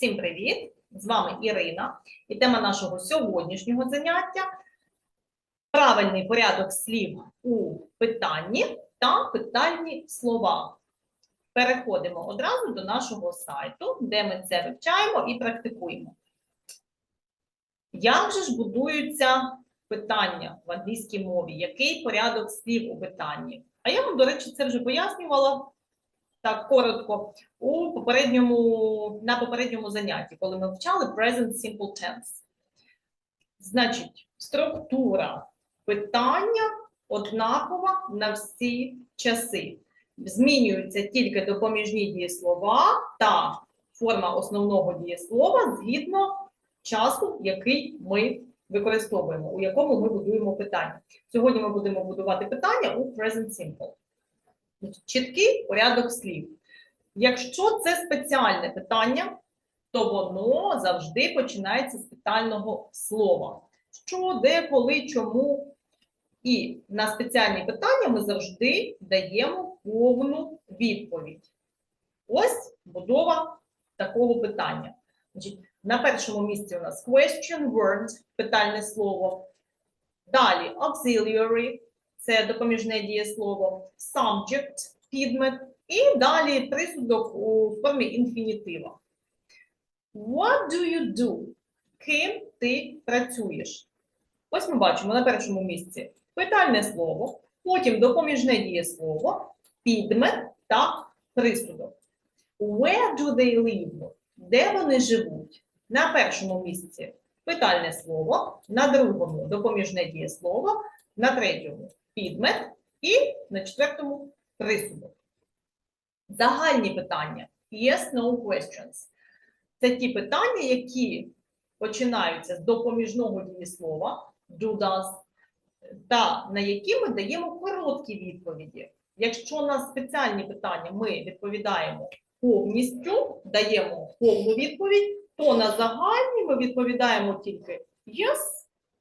Всім привіт! З вами Ірина. І тема нашого сьогоднішнього заняття правильний порядок слів у питанні та питальні слова. Переходимо одразу до нашого сайту, де ми це вивчаємо і практикуємо. Як же ж будуються питання в англійській мові? Який порядок слів у питанні? А я вам, до речі, це вже пояснювала так коротко у попередньому, на попередньому занятті, коли ми вчали present simple tense. Значить, структура питання однакова на всі часи. Змінюються тільки допоміжні дієслова та форма основного дієслова згідно часу, який ми використовуємо, у якому ми будуємо питання. Сьогодні ми будемо будувати питання у present simple. Чіткий порядок слів. Якщо це спеціальне питання, то воно завжди починається з питального слова. Що, де, коли, чому. І на спеціальні питання ми завжди даємо повну відповідь. Ось будова такого питання. На першому місці у нас question word, питальне слово. Далі auxiliary, це допоміжне дієслово, subject, підмет, і далі присудок у формі інфінітива. What do you do? Ким ти працюєш? Ось ми бачимо на першому місці питальне слово, потім допоміжне дієслово, підмет та присудок. Where do they live? Де вони живуть? На першому місці питальне слово, на другому допоміжне дієслово, на третьому підмет і на четвертому присудок. Загальні питання yes, no questions. Це ті питання, які починаються з допоміжного дієслова do, does, та на які ми даємо короткі відповіді. Якщо на спеціальні питання ми відповідаємо повністю, даємо повну відповідь, то на загальні ми відповідаємо тільки yes,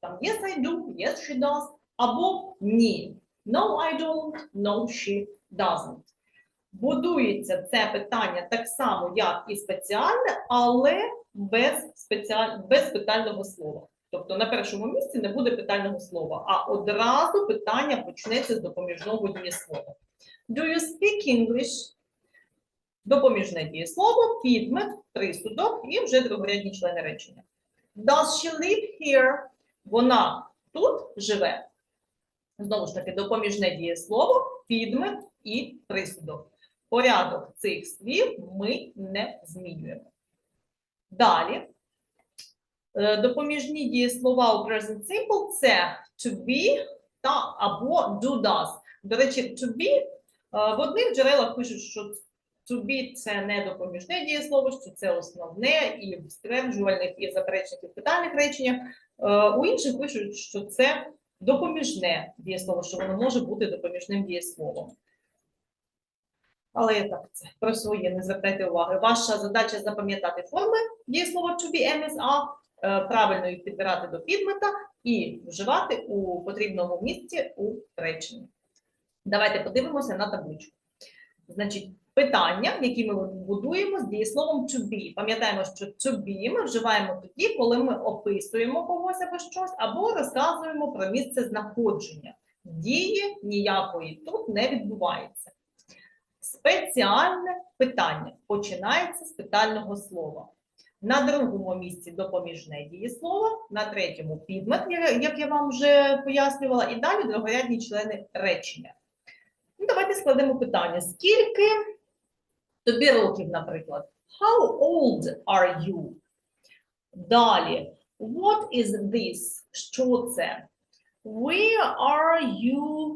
там yes, I do, yes, she does, або ні. No, I don't, no, she doesn't. Будується це питання так само, як і спеціальне, але без, спеціаль... без питального слова. Тобто на першому місці не буде питального слова, а одразу питання почнеться з допоміжного дієслова. Do you speak English? Допоміжне дієслово, підмет, присудок і вже другорядні члени речення. Does she live here? Вона тут живе. Знову ж таки, допоміжне дієслово, підмет і присудок. Порядок цих слів ми не змінюємо. Далі. Е, Допоміжні дієслова у present simple це to be та або do does. До речі, to be е, в одних джерелах пишуть, що to be це не допоміжне дієслово, що це основне і в стверджувальних, і заперечних, і питальних реченнях. Е, У інших пишуть, що це допоміжне дієслово, що воно може бути допоміжним дієсловом. Але я так це про своє не звертайте уваги. Ваша задача запам'ятати форми дієслова to be MSA, е, правильно їх підбирати до підмета і вживати у потрібному місці у реченні. Давайте подивимося на табличку. Значить, питання, які ми будуємо з дієсловом to be. Пам'ятаємо, що to be ми вживаємо тоді, коли ми описуємо когось або щось, або розказуємо про місце знаходження. Дії ніякої тут не відбувається. Спеціальне питання починається з питального слова. На другому місці допоміжне дієслово, на третьому підмет, як я вам вже пояснювала, і далі другорядні члени речення. Ну, давайте складемо питання. Скільки тобі років, наприклад? How old are you? Далі. What is this? Що це? Where are you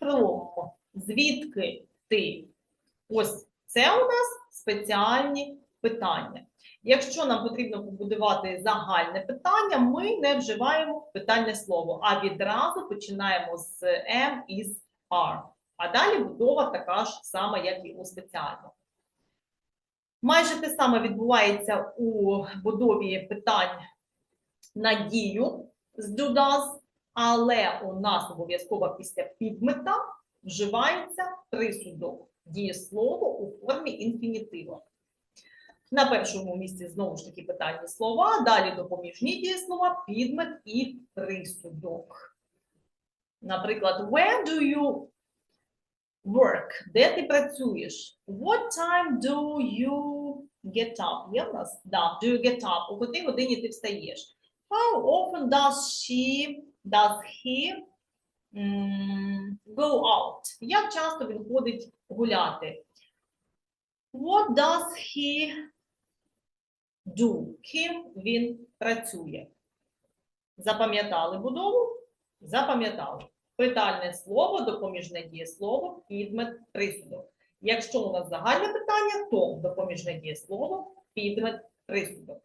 from? Звідки ти? Ось це у нас спеціальні питання. Якщо нам потрібно побудувати загальне питання, ми не вживаємо питальне слово, а відразу починаємо з M і з R. А далі будова така ж сама, як і у спеціальному. Майже те саме відбувається у будові питань на дію з do але у нас обов'язково після підмета вживається присудок дієслово у формі інфінітива. На першому місці знову ж таки питальні слова, далі допоміжні дієслова, підмет і присудок. Наприклад, where do you work? Де ти працюєш? What time do you get up? Є в нас? Да, do you get up? У котрій годині ти встаєш? How often does she, does he go out? Як часто він ходить гуляти? What does he do? Ким він працює? Запам'ятали будову? Запам'ятали. Питальне слово, допоміжне дієслово, підмет, присудок. Якщо у нас загальне питання, то допоміжне дієслово, підмет, присудок.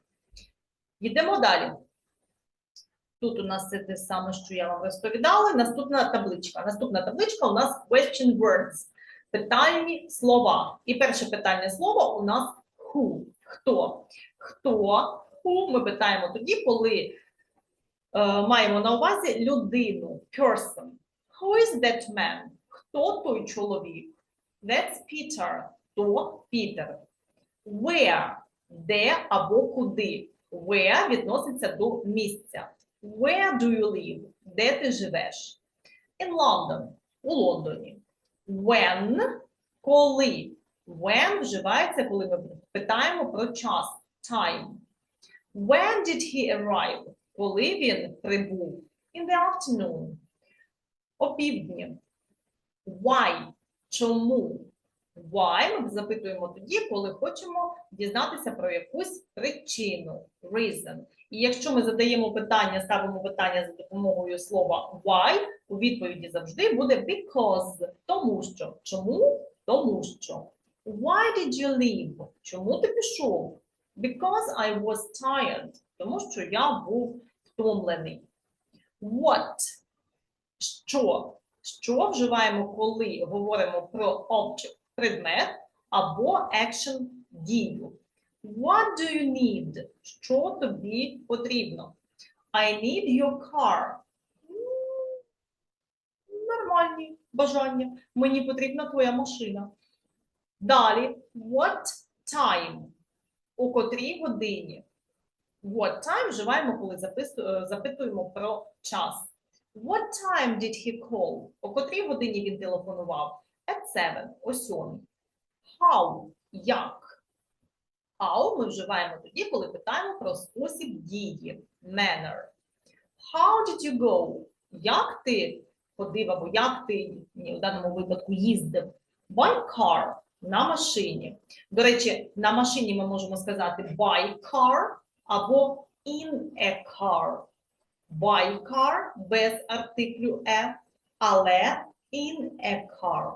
Йдемо далі. Тут у нас це те саме, що я вам розповідала. Наступна табличка. Наступна табличка у нас question words. Питальні слова. І перше питальне слово у нас who. Хто? Хто? Who ми питаємо тоді, коли е, маємо на увазі людину, person. Who is that man? Хто той чоловік? That's Peter. То Пітер. Where? Де або куди? Where відноситься до місця. Where do you live? Де ти живеш? In London. У Лондоні. When? Коли? When вживається, коли ми питаємо про час. Time. When did he arrive? Коли він прибув? In the afternoon. Опівдні. Why? Чому? Why ми запитуємо тоді, коли хочемо дізнатися про якусь причину. Reason. І якщо ми задаємо питання, ставимо питання за допомогою слова why, у відповіді завжди буде because. Тому що. Чому? Тому що. Why did you leave? Чому ти пішов? Because I was tired. Тому що я був втомлений. What? Що? Що вживаємо, коли говоримо про object, предмет або action дію? What do you need? Що тобі потрібно? I need your car. Нормальні бажання. Мені потрібна твоя машина. Далі, what time? У котрій годині? What time вживаємо, коли е, запитуємо про час. What time did he call? О котрій годині він телефонував? At seven, о сьомій. How? Як? How ми вживаємо тоді, коли питаємо про спосіб дії. Manner. How did you go? Як ти ходив або як ти ні, у даному випадку їздив? By car. На машині. До речі, на машині ми можемо сказати by car або in a car. By car без артиклю e, але in a car.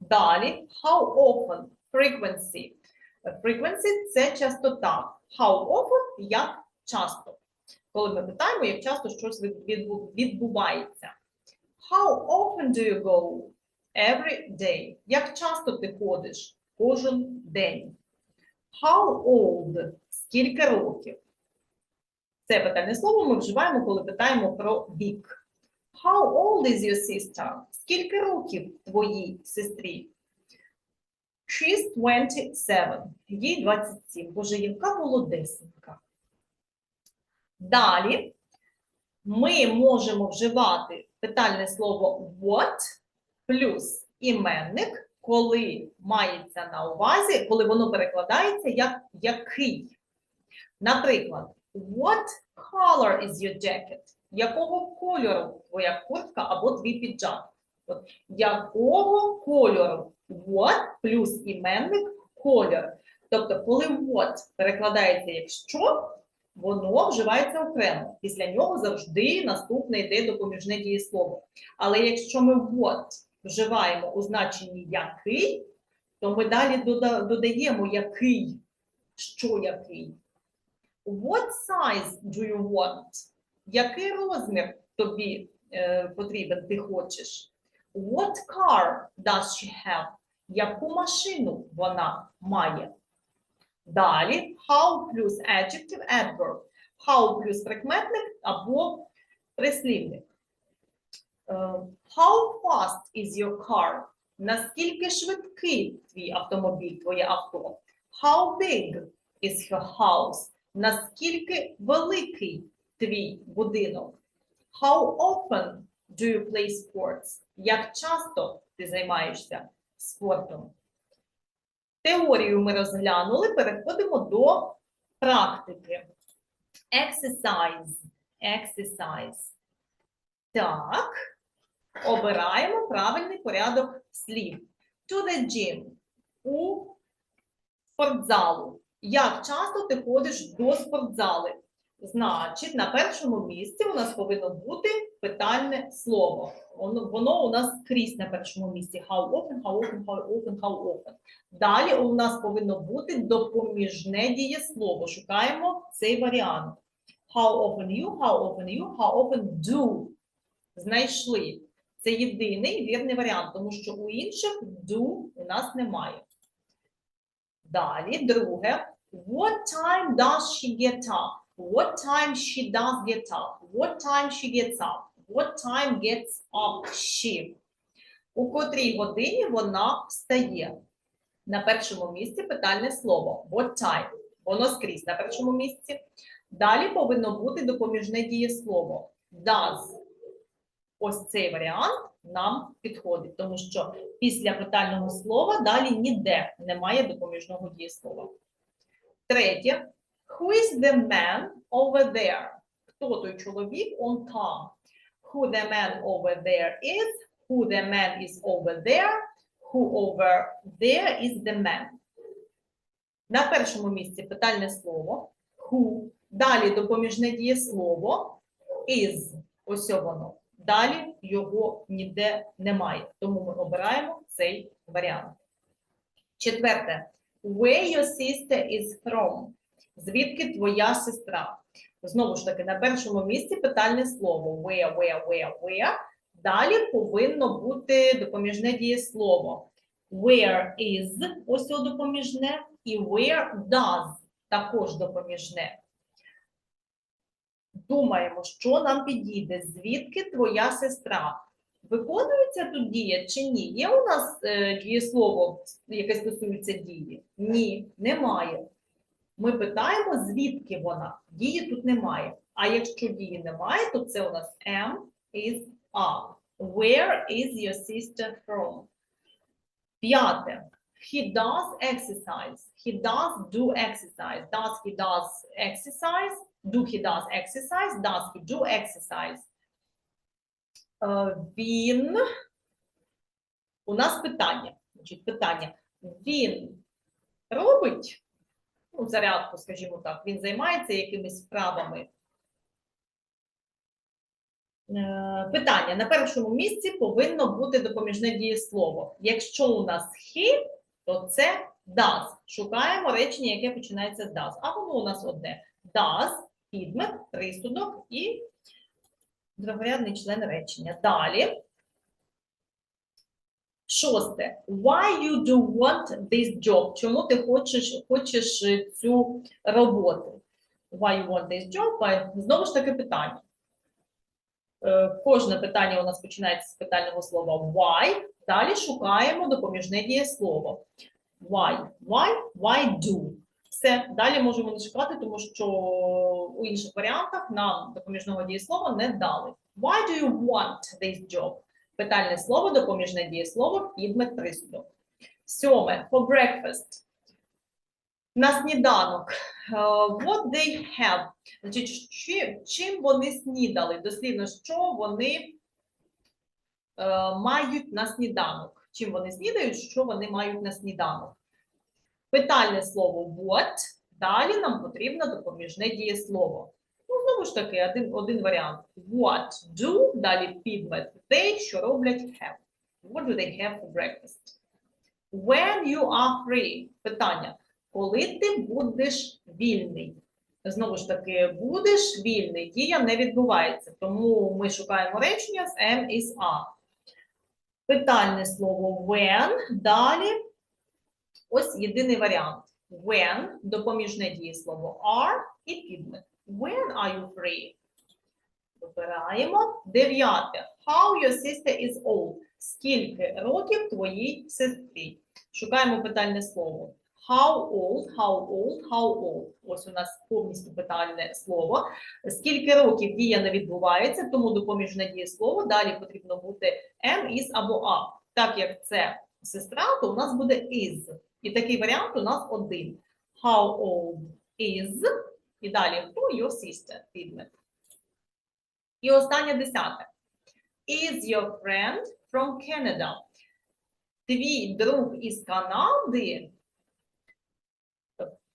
Далі, how often, frequency. Frequency – це частота. How often – як часто. Коли ми питаємо, як часто щось відбу- відбувається. How often do you go? Every day. Як часто ти ходиш? Кожен день. How old? Скільки років? Це питальне слово ми вживаємо, коли питаємо про вік. How old is your sister? Скільки років твоїй сестрі? She's 27. Їй 27. Боже, яка молодесенька. Далі ми можемо вживати питальне слово what плюс іменник, коли мається на увазі, коли воно перекладається як який. Наприклад, what color is your jacket? Якого кольору твоя куртка або твій піджак? От, якого кольору? What плюс іменник колір. Тобто, коли what перекладається як що, воно вживається окремо. Після нього завжди наступне йде допоміжне дієслово. Але якщо ми what вживаємо у значенні який, то ми далі додаємо який, що який. What size do you want? Який розмір тобі е, потрібен, ти хочеш? What car does she have? Яку машину вона має? Далі how плюс adjective adverb. How плюс прикметник або прислівник. Е, How fast is your car? Наскільки швидкий твій автомобіль, твоє авто? How big is her house? Наскільки великий твій будинок? How often do you play sports? Як часто ти займаєшся спортом? Теорію ми розглянули, переходимо до практики. Exercise. Exercise. Так. Обираємо правильний порядок слів. To the gym. У спортзалу. Як часто ти ходиш до спортзали? Значить, на першому місці у нас повинно бути питальне слово. Воно, воно у нас скрізь на першому місці. How often, how often, how often, how often. Далі у нас повинно бути допоміжне дієслово. Шукаємо цей варіант. How often you, how often you, how often do. Знайшли. Це єдиний вірний варіант, тому що у інших do у нас немає. Далі, друге. What time does she get up? What time she does get up? What time she gets up? What time gets up she? У котрій годині вона встає? На першому місці питальне слово. What time? Воно скрізь на першому місці. Далі повинно бути допоміжне дієслово. Does. Ось цей варіант нам підходить, тому що після питального слова далі ніде немає допоміжного дієслова. Третє. Who is the man over there? Хто той чоловік? Он там. Who the man over there is? Who the man is over there? Who over there is the man? На першому місці питальне слово. Who. Далі допоміжне дієслово. Is. Ось воно. Далі його ніде немає. Тому ми обираємо цей варіант. Четверте. Where your sister is from? Звідки твоя сестра? Знову ж таки, на першому місці питальне слово where, where, where, where. Далі повинно бути допоміжне дієслово. Where is ось допоміжне, і where does також допоміжне. Думаємо, що нам підійде, звідки твоя сестра? Виконується тут дія чи ні? Є у нас е, дієслово, яке стосується дії? Ні, немає. Ми питаємо, звідки вона. Дії тут немає. А якщо дії немає, то це у нас am, is, are. Where is your sister from? П'яте. He does exercise. He does do exercise. Does he does exercise? Do he does exercise? Does he do exercise? Е, Він. У нас питання. Значить, питання. Він робить ну, зарядку, скажімо так, він займається якимись справами. Е, Питання. На першому місці повинно бути допоміжне дієслово. Якщо у нас he, то це does. Шукаємо речення, яке починається з does. А воно у нас одне. Does, підмет, присудок і другорядний член речення. Далі. Шосте. Why you do want this job? Чому ти хочеш, хочеш цю роботу? Why you want this job? Why- Знову ж таки питання. Е, Кожне питання у нас починається з питального слова why. Далі шукаємо допоміжне дієслово. Why? Why? Why do? Все, далі можемо не шукати, тому що у інших варіантах нам допоміжного дієслова не дали. Why do you want this job? Питальне слово, допоміжне дієслово, підмет присудок. Сьоме. For breakfast. На сніданок. Е, What they have. Значить, чим, чим вони снідали? Дослівно, що вони е, мають на сніданок. Чим вони снідають, що вони мають на сніданок. Питальне слово what. Далі нам потрібно допоміжне дієслово. Ну, знову ж таки, один, один варіант. What do, далі підмет they, що роблять have. What do they have for breakfast? When you are free. Питання. Коли ти будеш вільний? Знову ж таки, будеш вільний, дія не відбувається, тому ми шукаємо речення з am is are. Питальне слово when, далі ось єдиний варіант. When, допоміжне дієслово are і підмет. When are you free? Вибираємо. Дев'яте. How your sister is old. Скільки років твоїй сестрі? Шукаємо питальне слово. How old, how old, how old. Ось у нас повністю питальне слово. Скільки років дія не відбувається, тому допоміжне дієслово. Далі потрібно бути am, is або are. Так як це сестра, то у нас буде is. І такий варіант у нас один. How old is. І далі хто your sister підмет. І останнє десяте. Is your friend from Canada? Твій друг із Канади.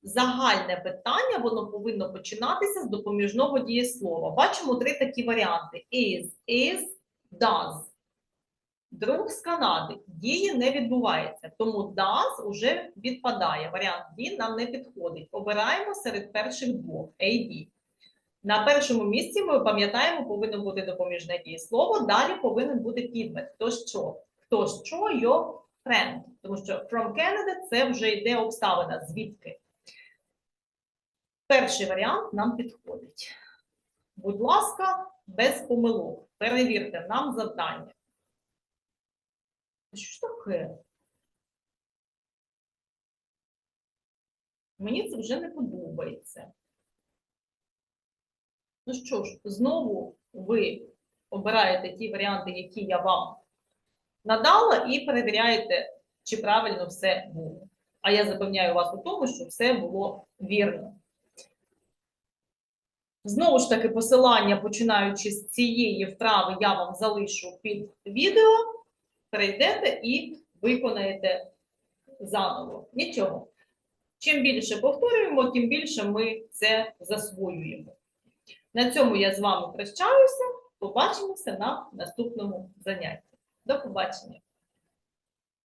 Загальне питання, воно повинно починатися з допоміжного дієслова. Бачимо три такі варіанти: is, is, does. Друг з Канади. Дії не відбувається, тому does уже відпадає. Варіант D нам не підходить. Обираємо серед перших двох AD. На першому місці ми пам'ятаємо, повинно бути допоміжне дієслово, далі повинен бути підмет. Хто що? Хто що your friend. Тому що from Canada це вже йде обставина, звідки. Перший варіант нам підходить. Будь ласка, без помилок. Перевірте нам завдання. Що ж таке? Мені це вже не подобається. Ну що ж, знову ви обираєте ті варіанти, які я вам надала, і перевіряєте, чи правильно все було. А я запевняю вас у тому, що все було вірно. Знову ж таки, посилання, починаючи з цієї вправи, я вам залишу під відео. Перейдете і виконаєте заново. Нічого. Чим більше повторюємо, тим більше ми це засвоюємо. На цьому я з вами прощаюся. Побачимося на наступному занятті. До побачення!